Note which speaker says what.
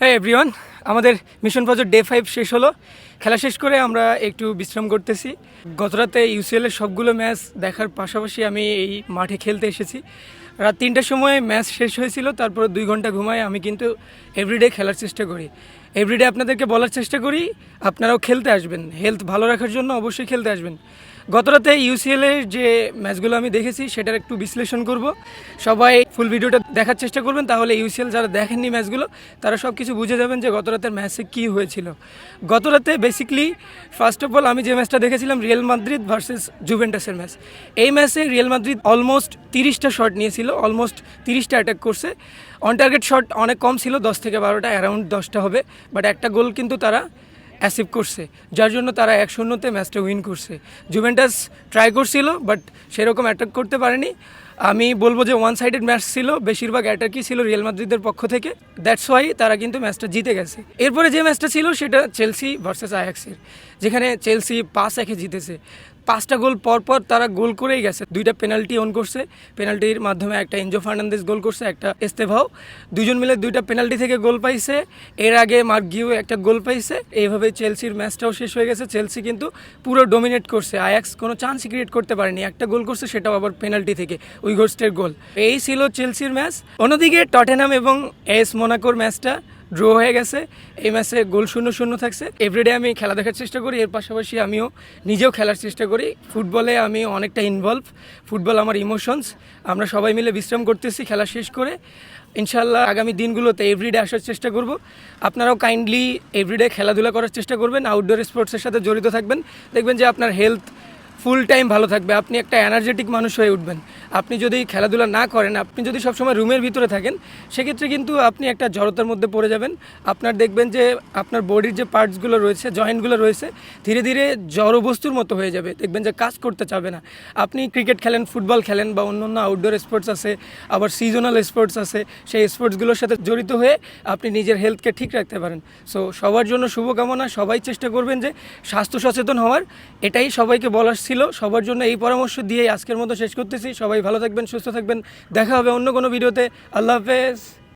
Speaker 1: হ্যাঁ এভরিওয়ান আমাদের mission project day five শেষ হলো। খেলা শেষ করে আমরা একটু বিশ্রাম করতেছি। গতরাতে ইউসিএলের সবগুলো ম্যাচ দেখার পাশাপাশি আমি এই মাঠে খেলতে এসেছি। রাত তিনটার সময় ম্যাচ শেষ হয়েছিল, তারপর দুই ঘণ্টা ঘুমায় আমি কিন্তু এভরিডে খেলার চেষ্টা করি। এভরিডে আপনাদেরকে বলার চেষ্টা করি, আপনারাও খেলতে আসবেন। হেলথ ভালো রাখার জন্য অবশ্যই খেলতে আসবেন। গতরাতে ইউসিএলের যে ম্যাচগুলো আমি দেখেছি, সেটার একটু বিশ্লেষণ করব। সবাই ফুল ভিডিওটা দেখার চেষ্টা করবেন, তাহলে ইউসিএল যারা দেখেননি ম্যাচগুলো তারা সব কিছু বুঝে যাবেন যে গতরাতের ম্যাচে কী হয়েছিল? গতরাতে বেসিকলি ফার্স্ট অফ অল আমি যে ম্যাচটা দেখেছিলাম, রিয়েল মাদ্রিদ ভার্সেস জুভেন্টাসের ম্যাচ। এই ম্যাচে রিয়েল মাদ্রিদ অলমোস্ট তিরিশটা শট নিয়েছিল অলমোস্ট তিরিশটা অ্যাটাক করছে। অন টার্গেট শট অনেক কম ছিল, দশ থেকে বারোটা অ্যারাউন্ড দশটা হবে। বাট একটা গোল কিন্তু তারা অ্যাসিভ করছে, যার জন্য তারা এক শূন্যতে ম্যাচটা উইন করছে। জুভেন্টাস ট্রাই করছিল বাট সেরকম অ্যাটাক করতে পারেনি। আমি বলব যে ওয়ান সাইডেড ম্যাচ ছিল, বেশিরভাগ অ্যাটাকই ছিল রিয়েল মাদ্রিদের পক্ষ থেকে। দ্যাটস ওয়াই তারা কিন্তু ম্যাচটা জিতে গেছে। এরপরে যে ম্যাচটা ছিল, সেটা চেলসি ভার্সেস আয়াক্সের যেখানে চেলসি পাঁচ একে জিতেছে। পাঁচটা গোল পর পর তারা গোল করেই গেছে। দুইটা পেনাল্টি অন করছে। পেনাল্টির মাধ্যমে একটা এনজো ফার্নান্দেস গোল করছে, একটা এস্তেভাও। দুজন মিলে দুইটা পেনাল্টি থেকে গোল পাইছে। এর আগে মার্ক গিও একটা গোল পাইছে। এইভাবে চেলসির ম্যাচটাও শেষ হয়ে গেছে। চেলসি কিন্তু পুরো ডোমিনেট করছে। আয়াক্স কোনো চান্স ক্রিয়েট করতে পারেনি। একটা গোল করছে, সেটাও আবার পেনাল্টি থেকে। উইগোস্টের গোল। এই ছিল চেলসির ম্যাচ। অন্যদিকে টটেনাম এবং এস মোনাকোর ম্যাচটা। ড্র হয়ে গেছে। এই ম্যাচে গোল শূন্য শূন্য থাকছে। এভরিডে আমি খেলা দেখার চেষ্টা করি, এর পাশাপাশি আমিও নিজেও খেলার চেষ্টা করি। ফুটবলে আমি অনেকটা ইনভলভ ফুটবল আমার ইমোশনস আমরা সবাই মিলে বিশ্রাম করতেছি, খেলা শেষ করে। ইনশাল্লাহ আগামী দিনগুলোতে এভরিডে আসার চেষ্টা করব। আপনারাও কাইন্ডলি এভরিডে খেলাধুলা করার চেষ্টা করবেন। আউটডোর স্পোর্টসের সাথে জড়িত থাকবেন। দেখবেন যে আপনার হেলথ ফুল টাইম ভালো থাকবে। আপনি একটা এনার্জেটিক মানুষ হয়ে উঠবেন। আপনি যদি খেলাধুলা না করেন, আপনি যদি সবসময় রুমের ভিতরে থাকেন, সেক্ষেত্রে কিন্তু আপনি একটা জড়তার মধ্যে পড়ে যাবেন। আপনার দেখবেন যে, আপনার বডির যে পার্টসগুলো রয়েছে জয়েন্টগুলো রয়েছে, ধীরে ধীরে জড় বস্তুর মতো হয়ে যাবে। দেখবেন যে কাজ করতে চাবে না। আপনি ক্রিকেট খেলেন ফুটবল খেলেন বা অন্য অন্য আউটডোর স্পোর্টস আছে, আবার সিজনাল স্পোর্টস আছে, সেই স্পোর্টসগুলোর সাথে জড়িত হয়ে আপনি নিজের হেলথকে ঠিক রাখতে পারেন। সো সবার জন্য শুভকামনা। সবাই চেষ্টা করবেন যে স্বাস্থ্য সচেতন হওয়ার। এটাই সবাইকে বলার ছিল। সবার জন্য এই পরামর্শ দিয়েই আজকের মতো শেষ করতেছি। সবাই ভালো থাকবেন, সুস্থ থাকবেন। দেখা হবে অন্য কোনো ভিডিওতে। আল্লাহ হাফেজ।